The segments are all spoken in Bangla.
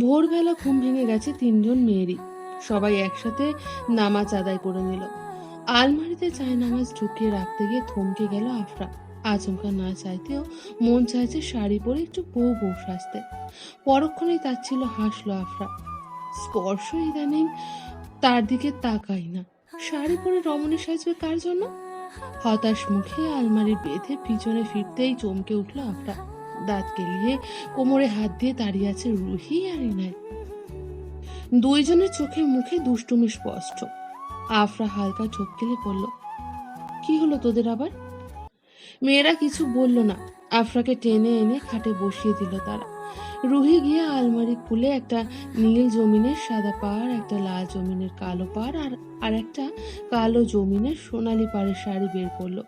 ভোরবেলা ঘুম ভেঙে গেছে তিনজন মেয়েরই। সবাই একসাথে নামাজ আদায় করে নিল। আলমারিতে চায় নামাজ ঢুকিয়ে রাখতে গিয়ে থমকে গেল আফরা। আচমকা না চাইতেও মন চাইছে শাড়ি পরে একটু বউ বউ সাজতে পরক্ষণেই তার ছিল হাসলো আফরা। স্পর্শ ইদানিং তার দিকে তাকাই না। শাড়ি পরে রমণী সাজবে কার জন্য? হতাশ মুখে আলমারি বেঁধে পিছনে ফিরতেই চমকে উঠল আফরা। দাঁত কেলিয়ে কোমরে হাত দিয়ে দাঁড়িয়ে আছে রুহি আর ইনায় দুইজনের চোখে মুখে দুষ্টুমি স্পষ্ট। আফরা হালকা ঠোক্কেলে পড়ল কি হলো তোদের আবার? মেয়েরা কিছু বলল না। আফরাকে টেনে এনে খাটে বসিয়ে দিল তারা। রুহি গিয়ে আলমারি খুলে একটা নীল জমিনের সাদা পাড়, একটা লাল জমিনের কালো পাড় আর আর একটা কালো জমিনের সোনালি পাড়ের শাড়ি বের করল।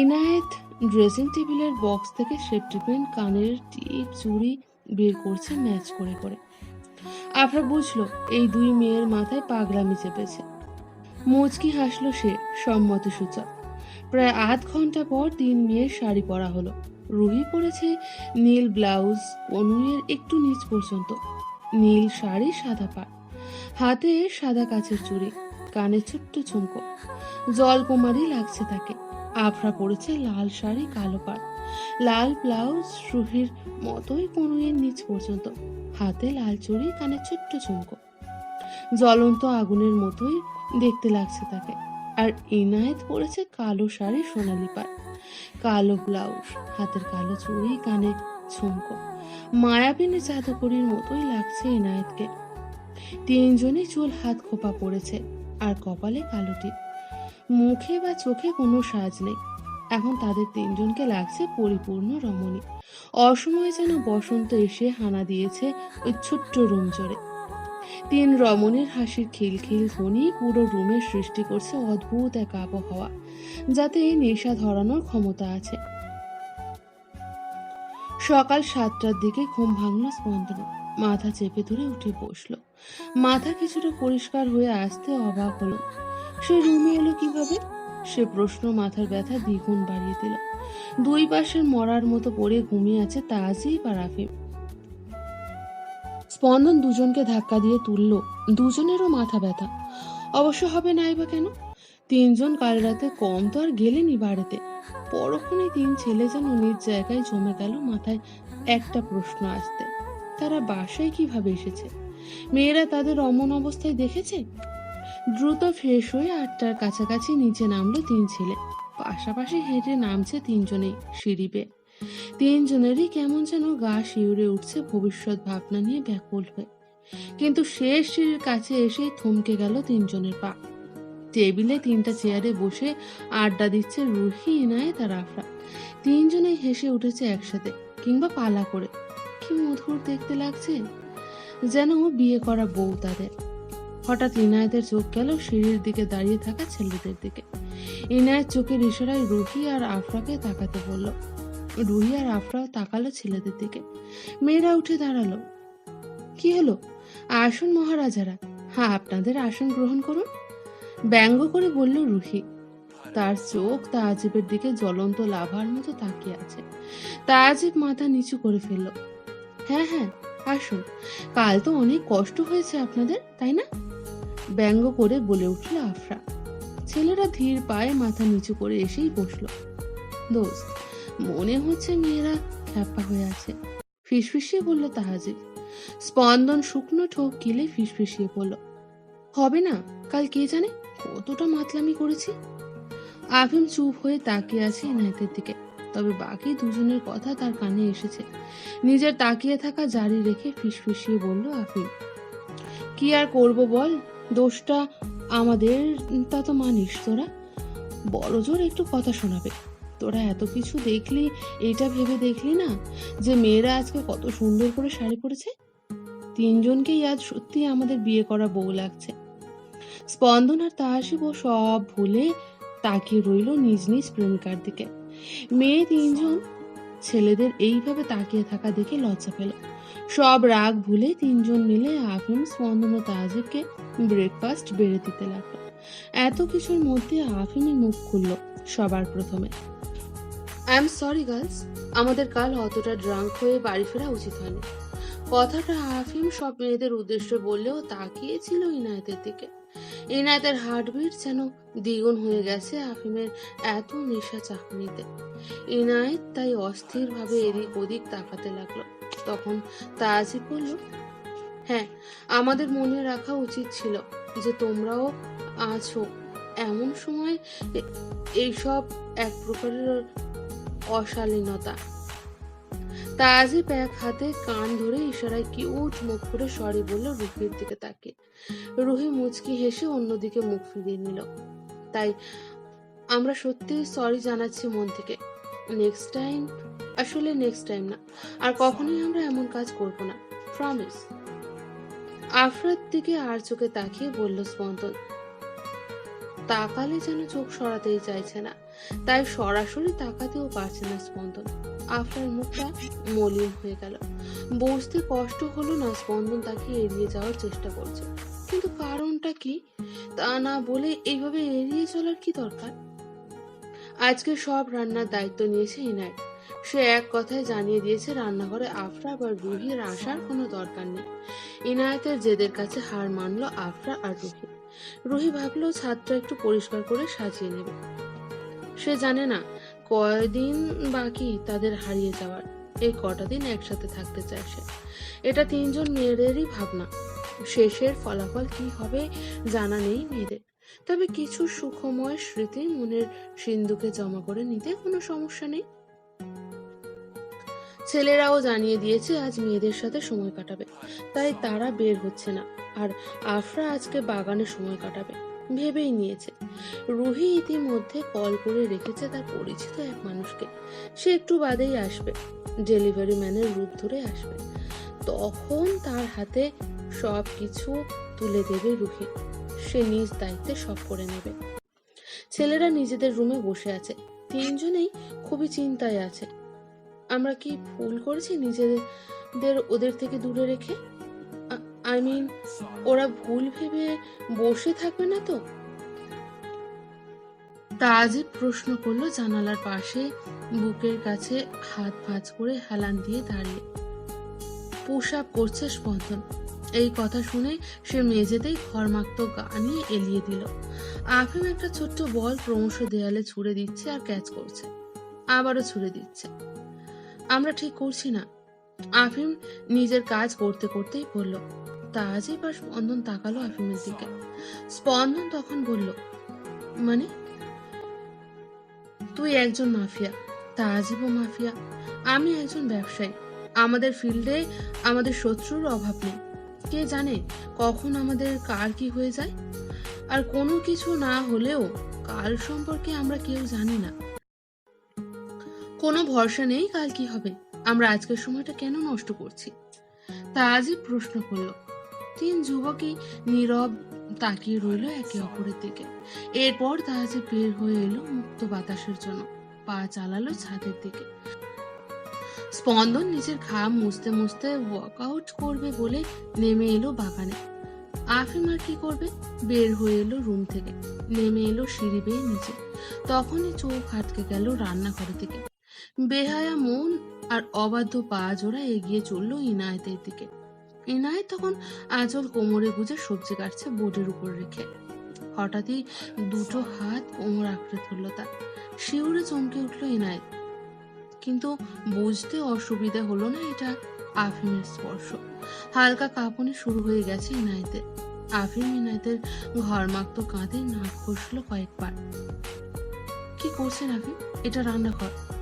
ইনায়েত ড্রেসিং টেবিলের বক্স থেকে সেফটি পেন, কানের টিপ, চুড়ি বের করছে ম্যাচ করে করে। আফরা বুঝলো, এই দুই মেয়ের মাথায় পাগলামি চেপেছে। মুচকি হাসলো সে, সম্মতি সূচক। প্রায় আধ ঘণ্টা পর তিন মেয়ের শাড়ি পরা হলো। রুহি পরেছে নীল ব্লাউজ অনুয়ের একটু নিচ পর্যন্ত। নীল শাড়ি সাদা পাড়। হাতে সাদা কাচের চুড়ি, কানে ছোট্ট ঝুমকো। জলকুমারী লাগছে তাকে। আফরা পরেছে লাল শাড়ি, কালো পাড় লাল ব্লাউজ রুহির মতোই কনুয়ের নিচ পর্যন্ত। হাতে লাল চুড়ি, কানে ছোট্ট ঝুমকো জ্বলন্ত আগুনের মতোই দেখতে লাগছে তাকে। আর ইনায়েত পরেছে কালো শাড়ি, সোনালি পাড় কালো ব্লাউজ, হাতের কালো চুড়ি, কানে ঝুমকো মায়াবিনী জাদুকরির মতোই লাগছে ইনায়েতকে তিনজনই চুল হাত খোপা পড়েছে আর কপালে কালো টিপ। মুখে বা চোখে কোনো সাজ নেই। এখন তাদের তিনজনকে লাগছে পরিপূর্ণ রমণী। অসময়ে যেন বসন্ত এসে হানা দিয়েছে ওই ছোট্ট রুম জোরে তিন রমণীর হাসির খিলখিল ধ্বনি পুরো রুমের সৃষ্টি করছে অদ্ভুত এক আবহাওয়া, যাতে এই নেশা ধরানোর ক্ষমতা আছে। সকাল সাতটার দিকে ঘুম ভাঙলো স্পন্দন। মাথা চেপে ধরে উঠে বসল। মাথা কিছুটা পরিষ্কার হয়ে আসতে অবাক হলো। সে রুমে এলো কীভাবে? সে প্রশ্ন মাথার ব্যথা দ্বিগুণ বাড়িয়ে দিল। দুই পাশের মরার মতো পড়ে ঘুমিয়ে আছে তাজিব আর আফিম স্পন্দন দুজনকে ধাক্কা দিয়ে তুলল। দুজনেরও মাথা ব্যথা। অবশ্য হবে নাই বা কেন? তিনজন কাল রাতে কম তো আর গেলেনি বাড়িতে। পরক্ষণে তিন ছেলে যেন নিজ জায়গায় জমে গেল মাথায় একটা প্রশ্ন আসতে। তারা বাসায় কীভাবে এসেছে? মেয়েরা তাদের অমন অবস্থায় দেখেছে? দ্রুত ফ্রেশ হয়ে আটটার কাছাকাছি নিচে নামলো তিন ছেলে। পাশাপাশি হেঁটে নামছে তিনজনেই সিঁড়ি তিনজনেরই কেমন যেন গা শিউরে উঠছে ভবিষ্যৎ ভাবনা নিয়ে ব্যাকুল হয়ে। কিন্তু শেষ সিঁড়ির কাছে এসেই থমকে গেল তিনজনের পা। টেবিলে তিনটা চেয়ারে বসে আড্ডা দিচ্ছে রুহি, ইনায়েত আর আফরা। তিনজনেই হেসে উঠেছে একসাথে কিংবা পালা করে। কি মধুর দেখতে লাগছে। যেন বিয়ে করা বউ তাদের। হঠাৎ ইনায়েতের চোখ গেল সিঁড়ির দিকে দাঁড়িয়ে থাকা ছেলেদের দিকে। ইনায়েত চোখের ইশারায় রুহি আর আফরাকে তাকাতে বলল। রুহি আর আফরাও তাকালো ছেলেদের দিকে। মেয়েরা উঠে দাঁড়াল। কি হলো? আসুন মহারাজারা হ্যাঁ আপনাদের আসন গ্রহণ করুন। ব্যঙ্গ করে বলল রুহি। তার চোখ তাজিবের দিকে জ্বলন্ত লাভার মতো তাকিয়ে আছে। তাজিব মাথা নিচু করে ফেলল। হ্যাঁ হ্যাঁ আসুন। কাল তো অনেক কষ্ট হয়েছে আপনাদের, তাই না? ব্যঙ্গ করে বলে উঠল আফরা। ছেলেরা ধীর পায়ে মাথা নিচু করে এসেই বসল। দোস্ত, মনে হচ্ছে মেয়েরা খ্যাপা হয়ে আছে। ফিসফিসিয়ে বলল তাহাজিব। স্পন্দন শুকনো ঠোক গিলে ফিসফিসিয়ে বলল, হবে না, কাল কে জানে কতটা মাতলামি করেছি? আফিম চুপ হয়ে তাকিয়ে আছে এনায়েতের দিকে। তবে বাকি দুজনের কথা তার কানে এসেছে। নিজের তাকিয়ে থাকা জারি রেখে ফিসফিসিয়ে বলল আফিম, কি আর করব বল? দোষটা আমাদের, তা তো মানিস তোরা। বড় জোর একটু কথা শোনাবে। তোরা এত কিছু দেখলি এটা ভেবে দেখলি না যে মেয়েরা আজকে কত সুন্দর করে শাড়ি পরেছে? তিনজনকেই আজ সত্যি আমাদের বিয়ে করা বউ লাগছে। স্পন্দন আর তাহাসিব সব ভুলে তাকিয়ে রইল নিজ নিজ প্রেমিকার দিকে। মেয়ে তিনজন ছেলেদের এইভাবে তাকিয়ে থাকা দেখে লজ্জা পেল। সব রাগ ভুলে তিনজন মিলে আফিম স্পন্দন ও তাজিবকে ব্রেকফাস্ট বেড়ে দিতে লাগল। এত কিছুর মধ্যে আফিমের মুখ খুলল সবার প্রথমে। আই এম সরি গার্লস আমাদের কাল অতটা ড্রাঙ্ক হয়ে বাড়ি ফেরা উচিত হয়নি। কথাটা আফিম সব মেয়েদের উদ্দেশ্যে বললেও তাকিয়েছিল ইনায়েতের দিকে। ইনায়েতের হার্টবিট যেন দ্বিগুণ হয়ে গেছে আফিমের এত নেশা চাহনিতে ইনায়েত তাই অস্থিরভাবে এদিক ওদিক তাকাতে লাগল। তখন তাজিব বলল হ্যাঁ আমাদের মনে রাখা উচিত ছিল যে তোমরাও আছো। এমন সময় এইসব এক প্রকারের অশালীনতা। তাজিব এক হাতে কান ধরে ইশারায় কিউট মুখ করে সরি বলল রুহির দিকে তাকে রুহি মুচকি হেসে অন্যদিকে মুখ ফিরিয়ে নিল। তাই আমরা সত্যি সরি জানাচ্ছি মন থেকে। নেক্সট টাইম, আসলে নেক্সট টাইম না। আর কখনোই আমরা এমন কাজ করব না, প্রমিস। আফরার দিকে আর চোখে তাকিয়ে বলল স্পন্দন, তাকালে যেন চোখ সরাতেই চাইছে না। তাই সরাসরি তাকাতেও পারছে না স্পন্দন। আফরার মুখটা মলিন হয়ে গেল। বসতে কষ্ট হলো না স্পন্দন তাকে এড়িয়ে যাওয়ার চেষ্টা করছে। কিন্তু কারণটা কি? তা না বলে এইভাবে এড়িয়ে চলার কি দরকার? আজকে সব রান্নার দায়িত্ব নিয়েছে ইনায় সে এক কথায় জানিয়ে দিয়েছে, রান্নাঘরে আফরা বা রুহির আসার কোনো দরকার নেই। ইনায়েতের জেদের কাছে হার মানলো আফরা আর রুহি। রুহি ভাবলো ছাদটা একটু পরিষ্কার করে সাজিয়ে নেবে। সে জানে না কয়দিন বাকি তাদের হারিয়ে যাওয়ার। এই কটা দিন একসাথে থাকতে চায় সে। এটা তিনজন মেয়েদেরই ভাবনা। শেষের ফলাফল কি হবে জানা নেই মেয়েদের। তবে কিছু সুখময় স্মৃতি মনের সিন্ধুকে জমা করে নিতে কোনো সমস্যা নেই। ছেলেরাও জানিয়ে দিয়েছে আজ মেয়েদের সাথে সময় কাটাবে। তাই তারা বের হচ্ছে না। আর আফরা আজকে বাগানে সময় কাটাবে, ভেবেই নিয়েছে। রুহি ইতিমধ্যে কল করে রেখেছে তার পরিচিত এক মানুষকে। সে একটু বাদেই আসবে, ডেলিভারি ম্যানের রূপ ধরে আসবে। তখন তার হাতে সব কিছু তুলে দেবে রুহি। সে নিজ দায়িত্বে সব করে নেবে। ছেলেরা নিজেদের রুমে বসে আছে। তিনজনেই খুবই চিন্তায় আছে। আমরা কি ভুল করেছি নিজেদের ওদের থেকে দূরে রেখে? আই মিন ওরা ভুল ভেবে বসে থাকবে না তো? তাজিব প্রশ্ন করল জানালার পাশে বুকের কাছে হাত ভাঁজ করে হেলান দিয়ে দাঁড়িয়ে। পুশ আপ করছে স্পন্দন এই কথা শুনে সে মেঝেতেই ঘরমাক্ত গা নিয়ে এলিয়ে দিল। আফিম একটা ছোট্ট বল ক্রমশ দেয়ালে ছুড়ে দিচ্ছে আর ক্যাচ করছে। আবারও ছুড়ে দিচ্ছে। আমরা ঠিক করছি না। আফিম নিজের কাজ করতে করতেই বলল তাজিব আর স্পন্দন তাকালো আফিমের দিকে। স্পন্দন তখন বলল মানে? তুই একজন মাফিয়া তাজিবও মাফিয়া। আমি একজন ব্যবসায়ী। আমাদের ফিল্ডে আমাদের শত্রুর অভাব নেই। কে জানে কখন আমাদের কার কি হয়ে যায়? আর কোনো কিছু না হলেও কাল সম্পর্কে আমরা কেউ জানি না। কোনো ভরসা নেই কাল কি হবে। আমরা আজকের সময়টা কেন নষ্ট করছি? তাজিব প্রশ্ন করল। তিন যুবকই নীরব তাকিয়ে রইল একে অপরের দিকে। এরপর তাহাজে বের হয়ে এলো মুক্ত বাতাসের জন্য। পা চালালো ছাদের দিকে। স্পন্দন নিজের ঘাম মুছতে মুছতে ওয়ার্কআউট করবে বলে নেমে এলো বাগানে। আফিম আর কি করবে? বের হয়ে এলো রুম থেকে। নেমে এলো সিঁড়ি বেয়ে নিচে। তখনই চোখ আটকে গেল রান্নাঘরের দিকে। বেহায়া মন আর অবাধ্য পা জোড়া এগিয়ে চলল ইনায়েতের দিকে। ইনায়েত তখন আঁচল কোমরে গুজে সবজি কাটছে বোর্ডের উপর রেখে। হঠাৎই দুটো হাত কোমর আঁকড়ে ধরল তার। শিউরে চমকে উঠল ইনায়েত। কিন্তু বুঝতে অসুবিধা হলো না এটা আফিমের স্পর্শ। হালকা কাঁপুনি শুরু হয়ে গেছে ইনায়েতের। আফিম ইনায়েতের ঘরমাক্ত কাঁধে নাক ঘষল কয়েকবার। কি করছেন আফিম? এটা রান্না রান্নাঘর।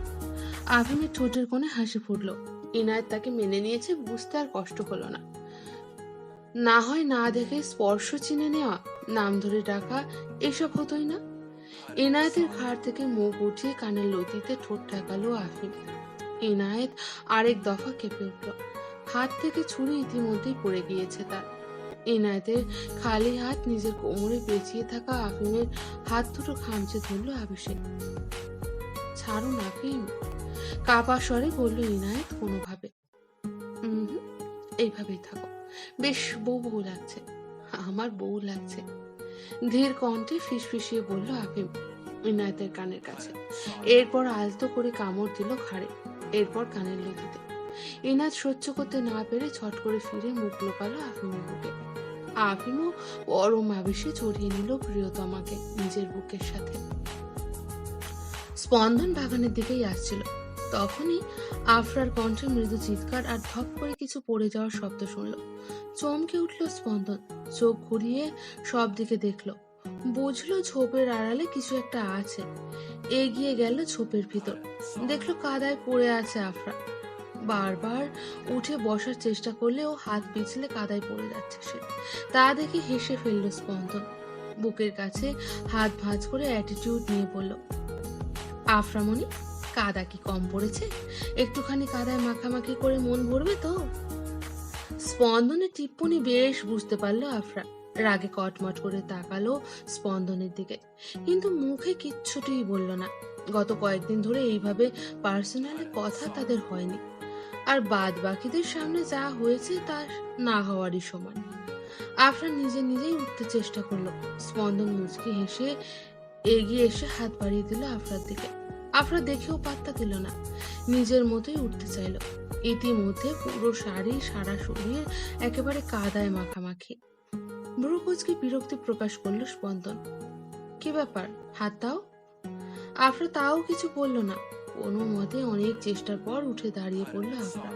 আফিমের ঠোঁটের কোণে হাসি ফুটল। ইনায়েত তাকে মেনে নিয়েছে, বুঝতে আর কষ্ট হলো না। না হয় না দেখে স্পর্শ চিনে নেওয়া, নাম ধরে ডাকা, এসব হতোই না। এনায়েতের ঘাড় থেকে মুখ উঠিয়ে কানের লতিতে ঠোঁট ঠেকালো আফিম। ইনায়েত আরেক দফা কেঁপে উঠল। হাত থেকে ছুরি ইতিমধ্যেই পড়ে গিয়েছে তার। ইনায়েতের খালি হাত নিজের কোমরে পেঁচিয়ে থাকা আফিমের হাত দুটো খামচে ধরল অভিষেক ছাড়ুন আফিম। কাপা স্বরে বলল, ইনায়েত কোনোভাবে। এইভাবেই থাকো। বেশ, বউ বউ লাগছে। আমার বউ লাগছে। ধীর কণ্ঠে ফিসফিসিয়ে বলল আফিম ইনায়েতের কানের কাছে। এরপর আলতো করে কামড় দিল ঘাড়ে, এরপর কানের লতিতে। এনাদ সহ্য করতে না পেরে ছট করে ফিরে মুখ লোকালো আফিমের বুকে। আফিমও পরম আবেশে জড়িয়ে নিল প্রিয়তমাকে নিজের বুকের সাথে। স্পন্দন বাগানের দিকেই আসছিল। তখনই আফরার কণ্ঠে মৃদু চিৎকার আর ধপ করে কিছু পড়ে যাওয়ার শব্দ শুনল। চমকে উঠল স্পন্দন, চোখ ঘুরিয়ে সব দিকে দেখল। বুঝলো ঝোপের আড়ালে কিছু একটা আছে। এগিয়ে গেল ঝোপের ভিতর। দেখল কাদায় পড়ে আছে আফরা। বারবার উঠে বসার চেষ্টা করলেও হাত পিছলে কাদায় পড়ে যাচ্ছে সে। তা দেখে হেসে ফেলল স্পন্দন। বুকের কাছে হাত ভাঁজ করে অ্যাটিটিউড নিয়ে বলল, আফরামণি কাদা কি কম পড়েছে? একটুখানি কাদায় মাখামাখি করে মন ভরবে তো? স্পন্দনের টিপ্পনি বেশ বুঝতে পারল আফরা। রাগে কটমট করে তাকালো স্পন্দনের দিকে। কিন্তু মুখে কিচ্ছুটিই বলল না। গত কয়েকদিন ধরে এইভাবে পার্সোনালি কথা তাদের হয়নি। আর বাদ বাকিদের সামনে যা হয়েছে তা না হওয়ারই সমান। আফরা নিজে নিজেই উঠতে চেষ্টা করল। স্পন্দন মুচকি হেসে এগিয়ে এসে হাত বাড়িয়ে দিল আফরার দিকে। আফরা দেখেও পাত্তা দিল না। নিজের মতোই উঠতে চাইলো। ইতিমধ্যে পুরো শাড়ি, সারা শরীর একেবারে কাদায় মাখামাখি। ব্রুকুচকে বিরক্তি প্রকাশ করল স্পন্দন। কি ব্যাপার? হাত দাও। আফরা তাও কিছু বলল না। কোনো মতে অনেক চেষ্টার পর উঠে দাঁড়িয়ে পড়ল আফরা।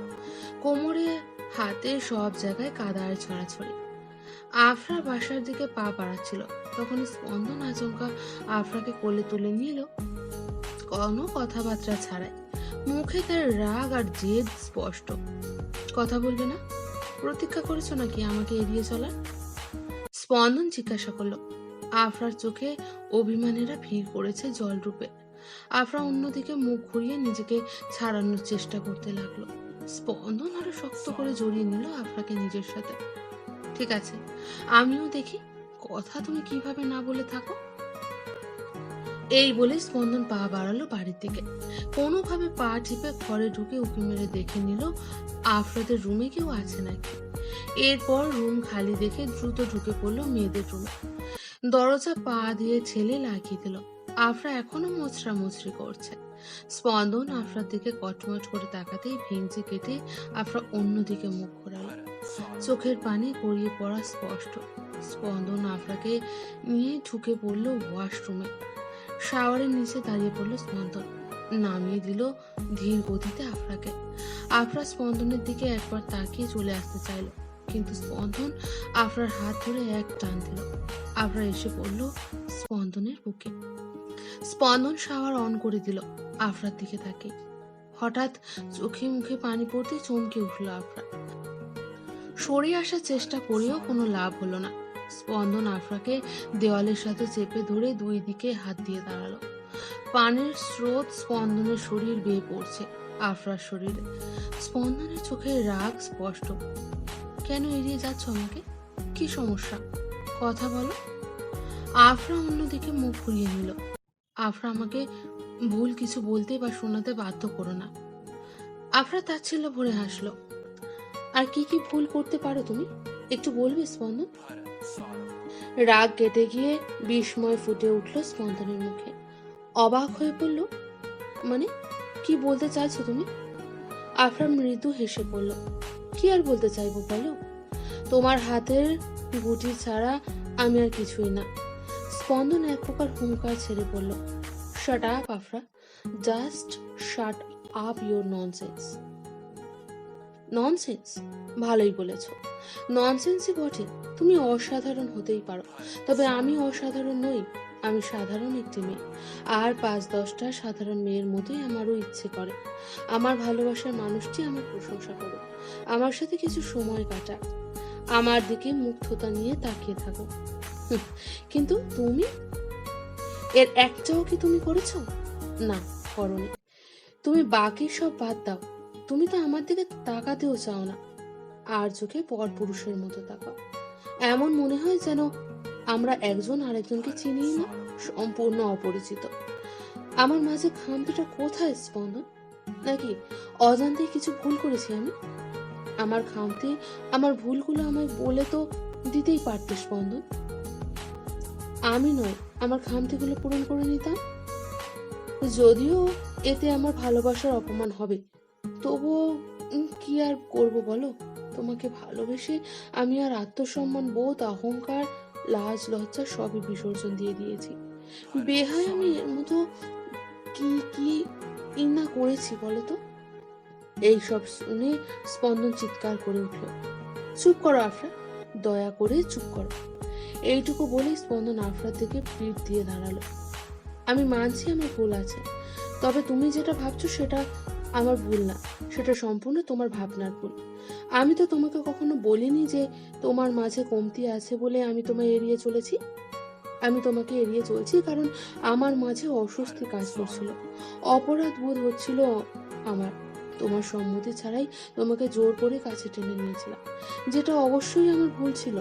কোমরে, হাতে সব জায়গায় কাদার ছড়াছড়ি। আফরা বাসার দিকে পা বাড়াচ্ছিল। তখন স্পন্দন আচমকা আফরাকে কোলে তুলে নিল। কোনো কথাবার্তা ছাড়াই মুখে তার রাগ আর জেদ স্পষ্ট। কথা বলবে না? প্রতীক্ষা করেছ নাকি আমাকে এড়িয়ে চলার? স্পন্দন জিজ্ঞাসা করল, আফরার চোখে অভিমানেরা ভিড় করেছে জলরূপে। আফরা অন্যদিকে মুখ ঘুরিয়ে নিজেকে ছাড়ানোর চেষ্টা করতে লাগল। স্পন্দন আরও শক্ত করে জড়িয়ে নিল আফরাকে নিজের সাথে। ঠিক আছে, আমিও দেখি, কথা তুমি কীভাবে না বলে থাকো। এই বলে স্পন্দন পা বাড়ালো বাড়ির দিকে। কোনোভাবে পা টিপে ঘরে ঢুকে উঁকি মেরে দেখে নিল, আফরাদের রুমে কেউ আছে নাকি? এরপর রুম খালি দেখে দ্রুত ঢুকে পড়ল মেয়েদের রুমে। দরজা পা দিয়ে ছেলে লাগিয়ে দিল। আফরা এখনও মোচড়া মুচড়ি করছে। স্পন্দন আফরার দিকে কটমট করে তাকাতেই ভেঙচি কেটে আফরা অন্যদিকে মুখ ঘোরালো। চোখের পানি গড়িয়ে পড়া স্পষ্ট। স্পন্দন আফরাকে নিয়ে ঢুকে পড়ল ওয়াশরুমে। শাওয়ারের নিচে দাঁড়িয়ে পড়ল স্পন্দন নামিয়ে দিল ধীর গতিতে আফরাকে। আফরা স্পন্দনের দিকে একবার তাকিয়ে চলে আসতে চাইলো, কিন্তু স্পন্দন আফরার হাত ধরে এক টান দিল। আফরা এসে পড়ল স্পন্দনের বুকে। স্পন্দন শাওয়ার অন করে দিল আফরার দিকে তাকে হঠাৎ চোখে মুখে পানি পড়তে চমকে উঠল আফরা। সরে আসার চেষ্টা করেও কোনো লাভ হলো না। স্পন্দন আফরাকে দেওয়ালের সাথে চেপে ধরে দুই দিকে হাত দিয়ে দাঁড়াল। পানির স্রোত স্পন্দনের শরীর বেয়ে পড়ছে আফরার শরীরে। স্পন্দনের চোখে রাগ স্পষ্ট। কেন এড়িয়ে যাচ্ছ আমাকে? কি সমস্যা? কথা বলো। আফরা অন্যদিকে মুখ ঘুরিয়ে নিল। আফরা আমাকে ভুল কিছু বলতে বা শোনাতে বাধ্য করো না। আফরা তাচ্ছিল্য ভরে হাসলো। আর কি কি ভুল করতে পারো তুমি? একটু বলবে স্পন্দন? রাগ কেটে গিয়ে বিস্ময় ফুটে উঠল স্পন্দনের মুখে। অবাক হয়ে পড়ল মানে কি বলতে চাইছো তুমি? আফরা মৃদু হেসে পড়ল কি আর বলতে চাইব বলো? তোমার হাতের গুটি ছাড়া আমি আর কিছুই না। স্পন্দন এক প্রকার হুঙ্কার ছেড়ে পড়ল shut up Afra just shut up your nonsense nonsense ভালোই বলেছ। ননসেন্সই বটে। তুমি অসাধারণ হতেই পারো। তবে আমি অসাধারণ নই, আমি সাধারণ একটি মেয়ে। আর পাঁচ দশটা সাধারণ মেয়ের মতোই আমারও ইচ্ছে করে। আমার ভালোবাসার মানুষটি আমার প্রশংসা করো আমার সাথে কিছু সময় কাটা আমার দিকে মুগ্ধতা নিয়ে তাকিয়ে থাকো। কিন্তু তুমি? এর একটাও কি তুমি করেছ? না, করনি। তুমি বাকি সব বাদ দাও। তুমি তো আমার দিকে তাকাতেও চাও না। আর চোখে পর পুরুষের মতো তাকাও। এমন মনে হয় যেন আমরা একজন আরেকজনকে চিনি না, সম্পূর্ণ অপরিচিত। আমার মাঝে খামতিটা কোথায় স্পন্দন? নাকি অজান্তে কিছু ভুল করেছি আমি? আমার খামতি, আমার ভুলগুলো আমায় বলে তো দিতেই পারতে স্পন্দন। আমি নয়, আমার খামতিগুলো পূরণ করে নিতাম। যদিও এতে আমার ভালোবাসার অপমান হবে তবুও কি আর করব বলো? তোমাকে ভালোবেসে আমি আর আত্মসম্মান বোধ অহংকার লাজ লজ্জা সবই বিসর্জন দিয়ে দিয়েছি। বেহায় আমি এর মতো কি কি ই না করেছি বলো তো? এইসব শুনে স্পন্দন চিৎকার করে উঠল। চুপ করো আফরা দয়া করে চুপ করো। এইটুকু বলে স্পন্দন আফরার দিকে পিঠ দিয়ে দাঁড়াল। আমি মানছি আমার ভুল আছে তবে তুমি যেটা ভাবছ সেটা আমার ভুল না, সেটা সম্পূর্ণ তোমার ভাবনার ভুল। আমি তো তোমাকে কখনো বলিনি যে তোমার মাঝে কমতি আছে বলে আমি তোমায় এড়িয়ে চলেছি? আমি তোমাকে এড়িয়ে চলছি কারণ আমার মাঝে অস্বস্তি কাজ করছিল। অপরাধ বোধ হচ্ছিল আমার। তোমার সম্মতি ছাড়াই তোমাকে জোর করে কাছে টেনে নিয়েছিলাম, যেটা অবশ্যই আমার ভুল ছিল।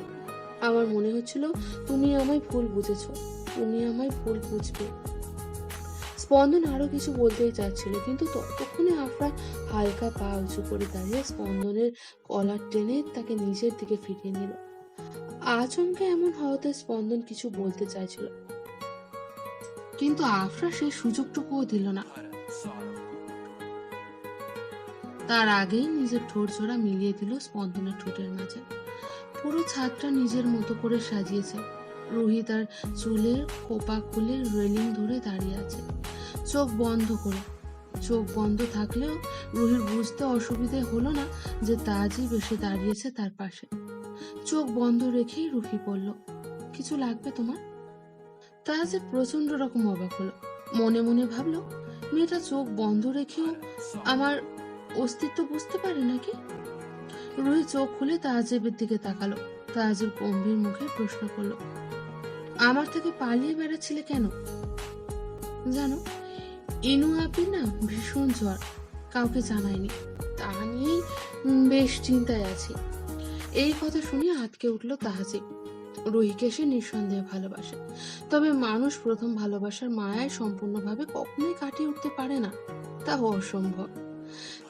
আমার মনে হচ্ছিল তুমি আমায় ভুল বুঝেছ, তুমি আমায় ভুল বুঝবে। স্পন্দন আরও কিছু বলতেই চাচ্ছিল, কিন্তু ততক্ষণে আফরা হালকা পা উঁচু করে দাঁড়িয়ে স্পন্দনের কলার টেনে তাকে নিজের দিকে ফিরিয়ে নিল। আচমকে এমন হওয়াতে স্পন্দন কিছু বলতে চাইছিল, কিন্তু আফরা সেই সুযোগটুকুও দিল না। তার আগেই নিজের ঠোঁট জোড়া মিলিয়ে দিল স্পন্দনের ঠোঁটের মাঝে। পুরো ছাদটা নিজের মতো করে সাজিয়েছে। রুহি তার চুলের খোপা খুলে রেলিং ধরে দাঁড়িয়ে আছে। চোখ বন্ধ করে। চোখ বন্ধ থাকলেও রুহির বুঝতে অসুবিধে হলো না যে তাজই বেশি দাঁড়িয়েছে তার পাশে। চোখ বন্ধ রেখেই রুহি বলল, কিছু লাগবে তোমার? তাজে প্রচণ্ড রকম অবাক হলো। মনে মনে ভাবলো, মেয়েটা চোখ বন্ধ রেখেও আমার অস্তিত্ব বুঝতে পারে নাকি? রুহি চোখ খুলে তাজেবের দিকে তাকালো। তাজেব গম্ভীর মুখে প্রশ্ন করল, আমার থেকে পালিয়ে বেড়াচ্ছিলে কেন? জানো ইনু আপি না ভীষণ জ্বর, কাউকে জানায়নি। তা নিয়েই বেশ চিন্তায় আছি। এই কথা শুনে আটকে উঠল তাহাজিব রুহিকে সে নিঃসন্দেহে ভালোবাসে। তবে মানুষ প্রথম ভালোবাসার মায়ায় সম্পূর্ণভাবে কখনোই কাটিয়ে উঠতে পারে না। তা অসম্ভব।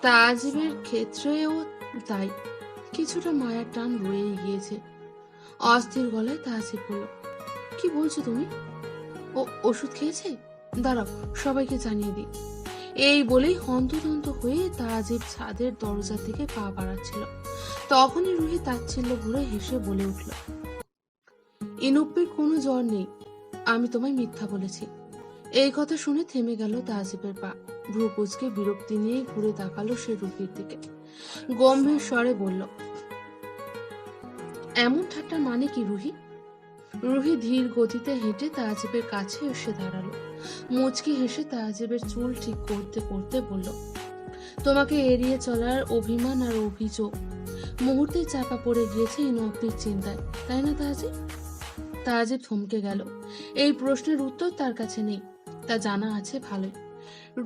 তাজিবের ক্ষেত্রেও তাই। কিছুটা মায়ার টান রয়েই গিয়েছে। অস্থির গলায় তাজিব বলল, কি বলছো তুমি? ও, ওষুধ খেয়েছে? দাঁড়াও, সবাইকে জানিয়ে দিই। এই বলেই হন্তদন্ত হয়ে তাজিব ছাদের দরজা থেকে পা বাড়াচ্ছিল। তখনই রুহি তাচ্ছিল্য ভরে হেসে বলে উঠল, ইনুপ্পের কোনো জ্বর নেই, আমি তোমায় মিথ্যা বলেছি। এই কথা শুনে থেমে গেল তাজিবের পা। ভ্রুকুচকে বিরক্তি নিয়ে ঘুরে তাকালো সে রুহির দিকে। গম্ভীর স্বরে বলল, এমন ঠাট্টার মানে কি রুহি? রুহি ধীর গতিতে হেঁটে তাজিবের কাছে এসে দাঁড়াল। মুচকি হেসে তাজিবের চুল ঠিক করতে করতে বলল, তোমাকে এড়িয়ে চলার অভিমান আর অভিযোগ। মুহূর্তে চাপা পড়ে গিয়েছে এই ইনপির চিন্তায়, তাই না তাজিব তাজিব থমকে গেল। এই প্রশ্নের উত্তর তার কাছে নেই, তা জানা আছে ভালোই।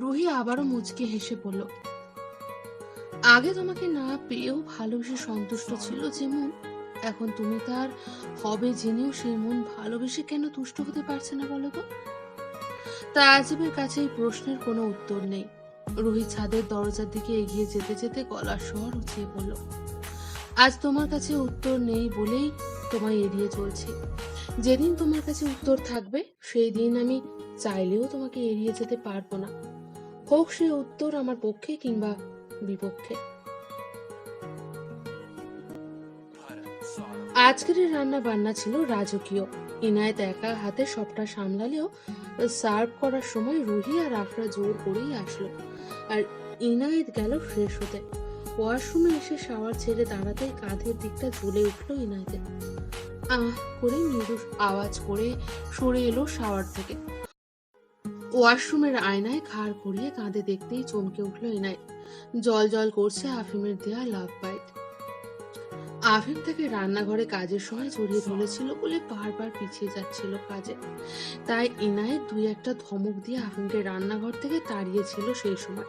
রুহি আবারও মুচকি হেসে বলল, আগে তোমাকে না পেয়েও ভালোবেসে সন্তুষ্ট ছিল যেমন এখন তুমি তার হবে জেনেও সেই মন ভালোবেসে কেন তুষ্ট হতে পারছে না বলো তো? তাজিবের কাছে এই প্রশ্নের কোনো উত্তর নেই। রুহি ছাদের দরজার দিকে এগিয়ে যেতে যেতে গলার স্বর উঠিয়ে বলল আজ তোমার কাছে উত্তর নেই বলেই তোমায় এড়িয়ে চলছি। যেদিন তোমার কাছে উত্তর থাকবে সেই দিন আমি চাইলেও তোমাকে এড়িয়ে যেতে পারব না। হোক সে উত্তর আমার পক্ষে কিংবা বিপক্ষে। আজকের রান্না বান্না ছিল রাজকীয়। ইনায়েত একা হাতে সবটা সামলালেও সার্ভ করার সময় রুহি আর আফরা জোর করেই আসলো। আর ইনায়েত গেল ফ্রেশ হতে। ওয়াশরুমে এসে শাওয়ার ছেড়ে দাঁড়াতেই কাঁধের দিকটা জ্বলে উঠল ইনায়েতের। আহ, করে মৃদু আওয়াজ করে সরে এলো শাওয়ার থেকে। ওয়াশরুমের আয়নায় ঘাড় ঘুরিয়ে কাঁধে দেখতেই চমকে উঠল ইনায়েত। জল জল করছে আফিমের দেয়া লাভ বাইট আফিম তাকে রান্নাঘরে কাজের সময় জড়িয়ে ধরেছিল বলে বারবার পিছিয়ে যাচ্ছিল কাজে। তাই ইনায়েত দুই একটা ধমক দিয়ে আফিমকে রান্নাঘর থেকে তাড়িয়েছিল সেই সময়।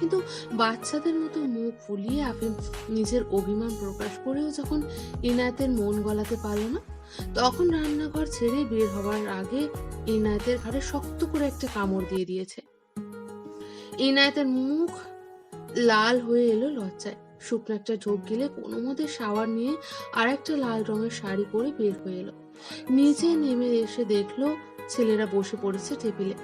কিন্তু বাচ্চাদের মতো মুখ ফুলিয়ে আফিম নিজের অভিমান প্রকাশ করেও যখন ইনায়েতের মন গলাতে পারল না, তখন রান্নাঘর ছেড়ে বের হওয়ার আগে ইনায়েতের ঘাড়ে শক্ত করে একটা কামড় দিয়ে দিয়েছে। ইনায়েতের মুখ লাল হয়ে এলো লজ্জায়। শুকনো একটা ঢোক গেলে কোনো মতে শাওয়ার নিয়ে আর একটা লাল রঙের শাড়ি পরে বের হয়ে এলো। নিচে নেমে এসে দেখল ছেলেরা বসে পড়েছে টেবিলে।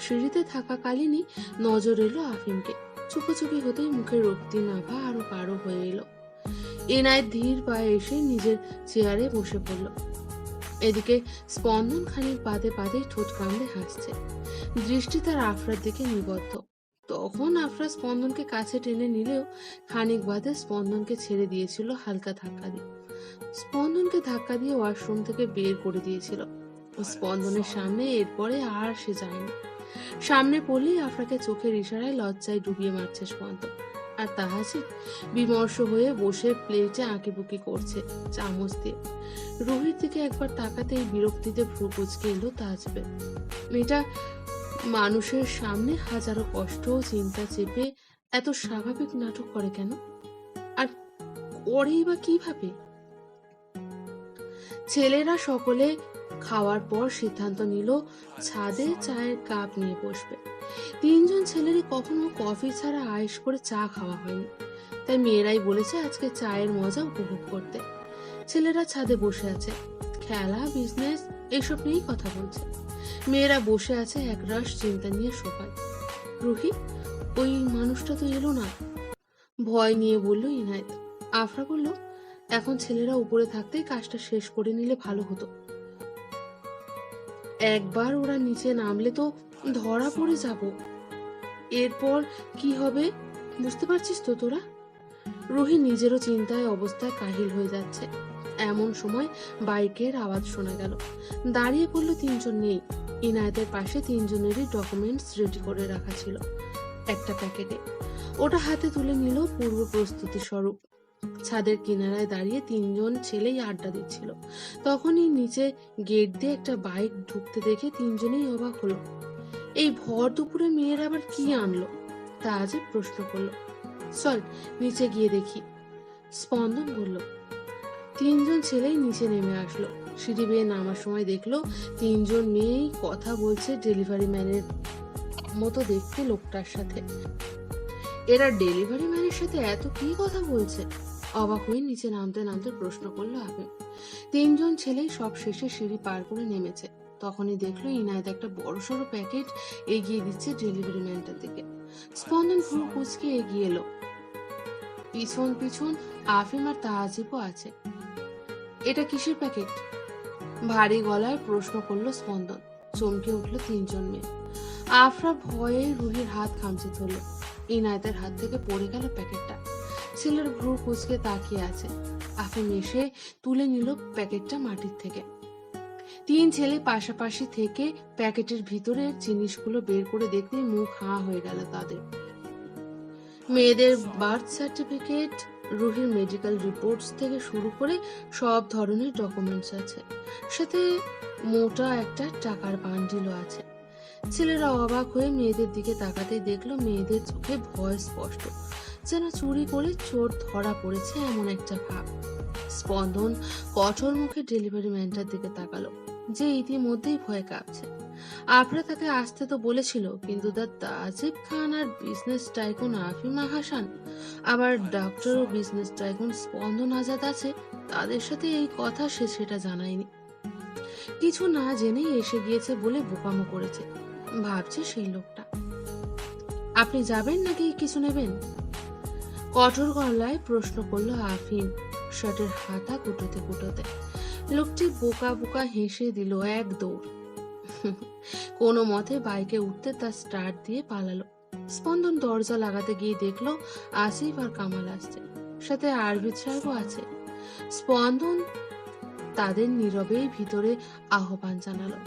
সিঁড়িতে থাকাকালীনই নজর এলো আফিমকে। চুপোচুপি হতেই মুখের রক্তিম আভা আরও গাঢ় হয়ে এলো। এনায় ধীর পায়ে এসে নিজের চেয়ারে বসে পড়ল। এদিকে স্পন্দন খানিক বাদে বাদে ঠোঁট কামড়ে হাসছে। দৃষ্টি তার আফরার দিকে নিবদ্ধ। তখন আফরা স্পন্দনকে কাছে টেনে নিলেও খানিক বাদে স্পন্দনকে ছেড়ে দিয়েছিল হালকা ধাক্কা দিয়ে। স্পন্দনকে ধাক্কা দিয়ে ওয়াশরুম থেকে বের করে দিয়েছিল। স্পন্দনের সামনে এরপরে আর সে যায়নি। সামনে পড়লেই আফরাকে চোখের ইশারায় লজ্জায় ডুবিয়ে মারছে স্পন্দন। আর তাহাজিব বিমর্ষ হয়ে বসে প্লেটে আঁকিবুকি করছে চামচ দিয়ে। রোহিত দিকে একবার তাকাতেই বিরক্তিতে ভ্রু কুচকে এলো তাজবে মেয়েটা মানুষের সামনে হাজারো কষ্ট ও চিন্তা চেপে এত স্বাভাবিক নাটক করে কেন? আর করেই বা কীভাবে? ছেলেরা সকলে খাওয়ার পর সিদ্ধান্ত নিল, ছাদে চায়ের কাপ নিয়ে বসবে। তিনজন ছেলেরই কখনো কফি ছাড়া আয়েস করে চা খাওয়া হয়নি। তাই মেয়েরাই বলেছে, আজকে চায়ের মজা উপভোগ করতে। ছেলেরা ছাদে বসে আছে। খেলা বিজনেস এসব নিয়েই কথা বলছে। মেয়েরা বসে আছে এক একরাশ চিন্তা নিয়ে সোফায়। রুহি, ওই মানুষটা তো এলো না। ভয় নিয়ে বলল ইনায়েত। আফরা বলল, এখন ছেলেরা উপরে থাকতেই কাজটা শেষ করে নিলে ভালো হতো। একবার ওরা নিচে নামলে তো ধরা পড়ে যাব। এরপর কি হবে বুঝতে পারছিস তো তোরা? রুহি নিজেরও চিন্তায় অবস্থায় কাহিল হয়ে যাচ্ছে। এমন সময় বাইকের আওয়াজ শোনা গেল। দাঁড়িয়ে পড়ল তিনজন নেই ইনায়েতের পাশে তিনজনেরই ডকুমেন্টস রেডি করে রাখা ছিল, একটা প্যাকেটে। ওটা হাতে তুলে নিল পূর্ব প্রস্তুতি স্বরূপ। ছাদের কিনারায় দাঁড়িয়ে তিনজন ছেলেই আড্ডা দিচ্ছিল। তখনই নিচে গেট দিয়ে একটা বাইক ঢুকতে দেখে তিনজনেই অবাক হলো। এই ভর দুপুরে মেয়েরা আবার কি আনলো? তা আজ প্রশ্ন করল। চল, নিচে গিয়ে দেখি। স্পন্দন বলল, তিনজন ছেলেই নিচে নেমে আসলো। সিঁড়ি বেয়ে নামার সময় দেখল তিনজন মেয়েই কথা বলছে ডেলিভারি ম্যানের মতো দেখতে লোকটার সাথে। এরা ডেলিভারি ম্যানের সাথে এত কি কথা বলছে? অবাক হয়ে নিচে নামতে নামতে প্রশ্ন করল আবির তিনজন ছেলেই সব শেষে সিঁড়ি পার করে নেমেছে। তখনই দেখল ইনায়েত একটা বড়সড় প্যাকেট এগিয়ে দিচ্ছে ডেলিভারি ম্যানটার দিকে। স্পন্দন ভুরু কুচকে এগিয়ে এলো। পিছন পিছন আফিম আর তাহাজিবও আছে। এটা কিসের প্যাকেট? ভারী গলায় প্রশ্ন করল স্পন্দন। চমকে উঠল তিনজন মেয়ে। আফরা ভয়ে রুহির হাত খামচে ধরলো। ইনায়েতের হাত থেকে পড়ে গেল প্যাকেটটা। ছেলের ভ্রু কুচকে তাকিয়ে আছে। আফিম এসে তুলে নিল প্যাকেটটা মাটির থেকে। তিন ছেলে পাশাপাশি থেকে প্যাকেটের ভিতরের জিনিসগুলো বের করে দেখতে মুখ হাঁ হয়ে গেল তাদের। মেয়েদের বার্থ সার্টিফিকেট রুহির মেডিকেল রিপোর্টস থেকে শুরু করে সব ধরনের ডকুমেন্টস আছে। সাথে মোটা একটা টাকার বান্ডিলও আছে। ছেলেরা অবাক হয়ে মেয়েদের দিকে তাকাতে দেখল মেয়েদের চোখে ভয় স্পষ্ট। যেন চুরি করে চোর ধরা পড়েছে এমন একটা ভাব। স্পন্দন কঠোর মুখে ডেলিভারি ম্যানটার দিকে তাকালো, যে ইতিমধ্যেই ভয় কাঁপছে। আফরা তাকে আসতে তো বলেছিল কিন্তু তার তাজিব খান আর বিজনেস টাইকুন আফিমা হাসান আবার ডক্টর ও বিজনেস টাইকুন স্পন্দন আজাদ আছে তাদের সাথে এই কথা সে সেটা জানায়নি। কিছু না জেনেই এসে গিয়েছে বলে বোকামো করেছে ভাবছে সেই লোকটা। আপনি যাবেন নাকি কিছু নেবেন? কঠোর গলায় প্রশ্ন করল আফিম শার্টের হাতা কুটোতে কুটোতে। লোকটি বোকা বোকা হেসে দিল এক দৌড়। কোনো মতে বাইকে উঠতে তার স্টার্ট দিয়ে পালালো। স্পন্দন দরজা লাগাতে গিয়ে দেখল আসিফ আর কামাল আসছে। সাথে আরবিদ সাহেবও আছে। স্পন্দন তাদের নীরবেই ভিতরে আহ্বান জানালো।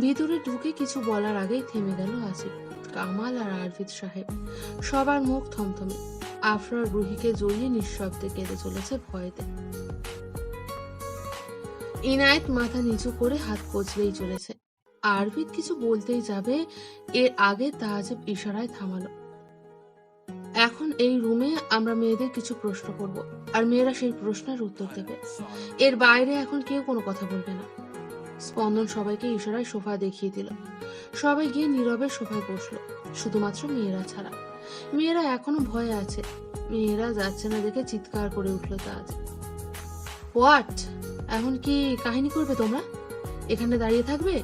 ভিতরে ঢুকে কিছু বলার আগেই থেমে গেল আসিফ, কামাল আর আরবিদ সাহেব। সবার মুখ থমথমে। আফরার রুহিকে জড়িয়ে নিঃশব্দে কেঁদে চলেছে ভয়েতে। ইনায়েত মাথা নিচু করে হাত কচলেই চলেছে। আরবিদ কিছু বলতেই যাবে, এর আগে তাহাজেব ইশারায় থামালো। এখন এই রুমে আমরা মেয়েদের কিছু প্রশ্ন করব, আর মেয়েরা সেই প্রশ্নের উত্তর দেবে। এর বাইরে এখন কেউ কোনো কথা বলবে না। স্পন্দন সবাইকে ইশারায় সোফা দেখিয়ে দিল। সবাই গিয়ে নীরবে সোফায় বসল, শুধুমাত্র মেয়েরা ছাড়া। মেয়েরা এখনও ভয়ে আছে, মেয়েরা যাচ্ছে না দেখে চিৎকার করে উঠল তাজ হোয়াট? এখন কি কাহিনী করবে তোমরা? এখানে দাঁড়িয়ে থাকবে?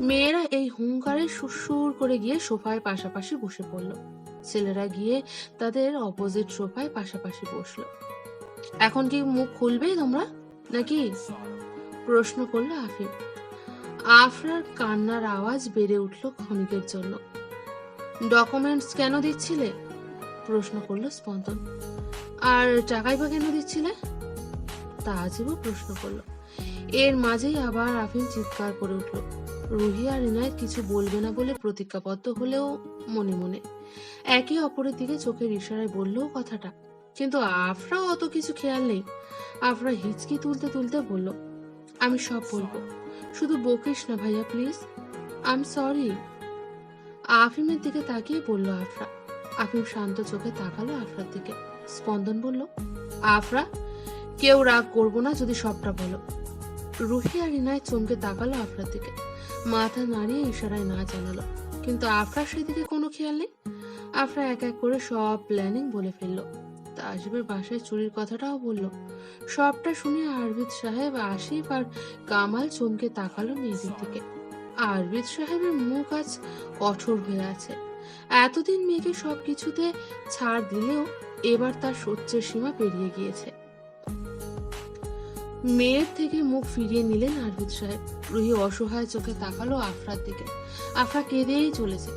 মেয়েরা এই হুঙ্কারে সুরসুর করে গিয়ে সোফায় পাশাপাশি বসে পড়ল। ছেলেরা গিয়ে তাদের অপোজিট সোফায় পাশাপাশি বসল। এখন কি মুখ খুলবেই তোমরা? নাকি? প্রশ্ন করল আফিম আফরার কান্নার আওয়াজ বেড়ে উঠল ক্ষণিকের জন্য। ডকুমেন্টস কেন দিচ্ছিলে? প্রশ্ন করল স্পন্দন। আর টাকাই বা কেন দিচ্ছিলে? তাজিবও প্রশ্ন করল। এর মাঝেই আবার আফিম চিৎকার করে উঠল। রুহি আর ইনায়ত কিছু বলবে না বলে প্রতিজ্ঞাবদ্ধ হলেও মনে মনে। একে অপরের দিকে চোখের ইশারায় বললেও কথাটা। কিন্তু আফরা অত কিছু খেয়াল নেই। আফরা হিচকি তুলতে তুলতে বলল, আমি সব বলব। শুধু বকিস না ভাইয়া, প্লিজ। আই এম সরি আফিমের দিকে তাকিয়ে বলল আফরা। আফিম শান্ত চোখে তাকালো আফরার দিকে। স্পন্দন বলল, আফরা, কেউ রাগ করব না যদি সবটা বলো। রুহি আর ইনায় চমকে তাকালো আফরার দিকে। মাথা নাড়িয়ে ইশারায় না জানালো কিন্তু আফরার সেদিকে কোনো খেয়াল নেই। আফরা এক এক করে সব প্ল্যানিং বলে ফেলল। তাজিবের বাসায় চুরির কথাটাও বলল। সবটা শুনে আরবিদ সাহেব আসিফ আর কামাল চমকে তাকালো মেয়েদের দিকে। আরবিদ সাহেবের মুখ আজ কঠোর হয়ে আছে। এতদিন মেয়েকে সবকিছুতে ছাড় দিলেও এবার তার সহ্যের সীমা পেরিয়ে গিয়েছে। মেয়ের থেকে মুখ ফিরিয়ে নিলেন আরবিদ সাহেব। রুহি অসহায় চোখে তাকালো আফরার দিকে। আফরা কেঁদেই চলেছে।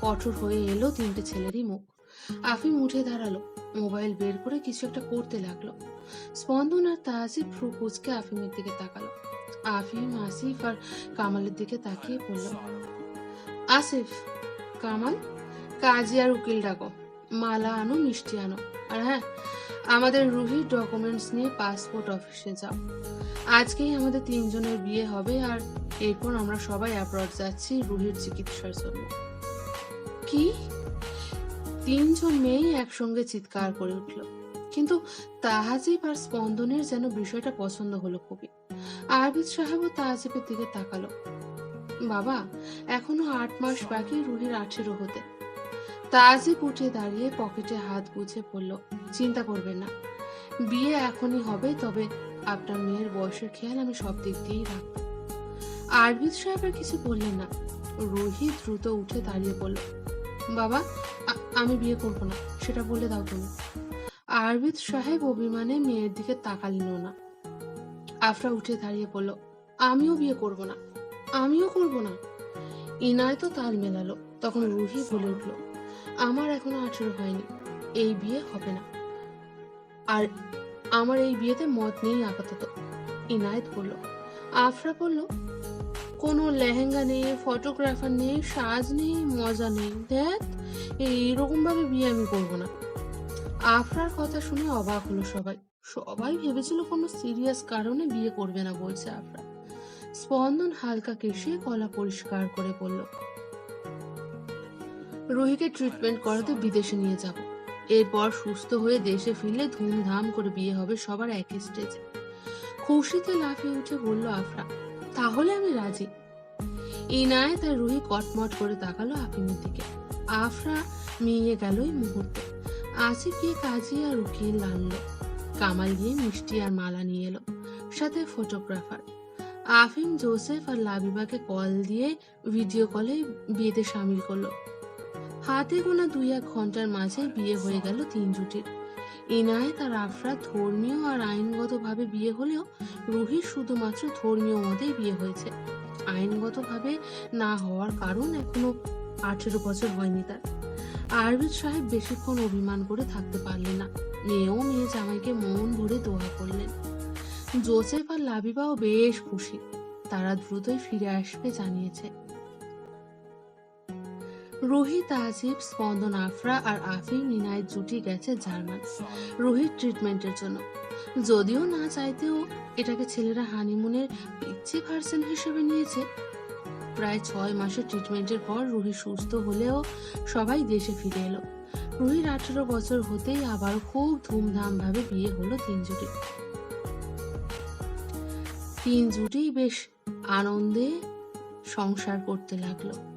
কঠোর হয়ে এলো তিনটে ছেলেরই মুখ। আফিম উঠে দাঁড়াল। মোবাইল বের করে কিছু একটা করতে লাগল। স্পন্দন আর তাজিব ফ্রু কুচকে আফিমের দিকে তাকালো। আফিম, আসিফ আর কামালের দিকে তাকিয়ে বলল আসিফ, কামাল? কাজী আর উকিল ডাকো। মালা আনো, মিষ্টি আনো। আর হ্যাঁ আমাদের রুহির ডকুমেন্টস নিয়ে পাসপোর্ট অফিসে যাও। আজকেই আমাদের তিনজনের বিয়ে হবে আর এরপর আমরা সবাই অ্যাব্রড যাচ্ছি রুহির চিকিৎসার জন্য। কি? তিনজন মেয়েই একসঙ্গে চিৎকার করে উঠল। কিন্তু তাহাজিব আর স্পন্দনের যেন বিষয়টা পছন্দ হলো খুবই। আরবিদ সাহেবও তাহাজিবের দিকে তাকালো। বাবা, এখনও আট মাস বাকি রুহির আঠেরো হতে। তাজিব উঠে দাঁড়িয়ে পকেটে হাত গুছে পড়ল চিন্তা করবেন না। বিয়ে এখনই হবে, তবে আপনার মেয়ের বয়সের খেয়াল আমি সব দিক দিয়েই রাখব। আরবিদ সাহেব আর কিছু বললেন না। রুহি দ্রুত উঠে দাঁড়িয়ে বলল, বাবা আমি বিয়ে করব না, সেটা বলে দাও তুমি। আরবিদ সাহেব অভিমানে মেয়ের দিকে তাকালিল না। আফরা উঠে দাঁড়িয়ে বলল, আমিও বিয়ে করব না, আমিও করব না। ইনায় তো তাল মেলালো, তখন রুহি বলে উঠল আমার এখনও আঠেরো হয়নি। এই বিয়ে হবে না। আর আমার এই বিয়েতে মত নেই আপাতত ইনায়েত বলল আফরা বলল, কোনো লেহেঙ্গা নেই ফটোগ্রাফার নেই, সাজ নেই, মজা নেই। দেখ এইরকম ভাবে বিয়ে আমি করব না। আফরার কথা শুনে অবাক হলো সবাই। সবাই ভেবেছিল কোনো সিরিয়াস কারণে বিয়ে করবে না বলছে আফরা। স্পন্দন হালকা কেশে গলা পরিষ্কার করে বলল রুহিকে ট্রিটমেন্ট করাতে বিদেশে নিয়ে যাব। এরপর সুস্থ হয়ে দেশে ফিরলে ধুমধাম করে বিয়ে হবে সবার একই স্টেজে খুশিতে লাফিয়ে উঠে বলল আফরা তাহলে আমি রাজি। ইনায় তার রুহি কটমট করে তাকালো আফিমের দিকে। আফরা মিয়ে গেল এই মুহূর্তে। আসিফ গিয়ে কাজী আর উকিল আনলো। কামাল গিয়ে মিষ্টি আর মালা নিয়ে এলো, সাথে ফটোগ্রাফার আফিম, জোসেফ আর লাবিবাকে কল দিয়ে ভিডিও কলে বিয়েতে সামিল করল। হাতে গোনা দুই এক ঘণ্টার মাঝে বিয়ে হয়ে গেল তিন জুটির। ইনায়েত আর আফরা ধর্মীয় আর আইনগতভাবে বিয়ে হলেও রুহির শুধুমাত্র ধর্মীয় মতেই বিয়ে হয়েছে। আইনগতভাবে না হওয়ার কারণ এখনও আঠেরো বছর হয়নি তার। আরবিদ সাহেব বেশিক্ষণ অভিমান করে থাকতে পারলেন না। মেয়েও মেয়ে জামাইকে মন ভরে দোয়া করলেন। জোসেফ আর লাবিবাও বেশ খুশি। তারা দ্রুতই ফিরে আসবে জানিয়েছে। রোহিত, আজিব, স্পন্দন, আফরা আর আফিম নিনায় জুটি গেছে জার্মান। রোহিত ট্রিটমেন্টের জন্য। যদিও না চাইতেও এটাকে ছেলেরা হানিমুনের পিচ্ছি ভার্সন হিসেবে নিয়েছে। প্রায় ছয় মাসের ট্রিটমেন্টের পর রুহি সুস্থ হলেও সবাই দেশে ফিরে এলো। রুহির আঠেরো বছর হতেই আবার খুব ধুমধাম ভাবে বিয়ে হলো তিন জুটি। তিন জুটি বেশ আনন্দে সংসার করতে লাগল।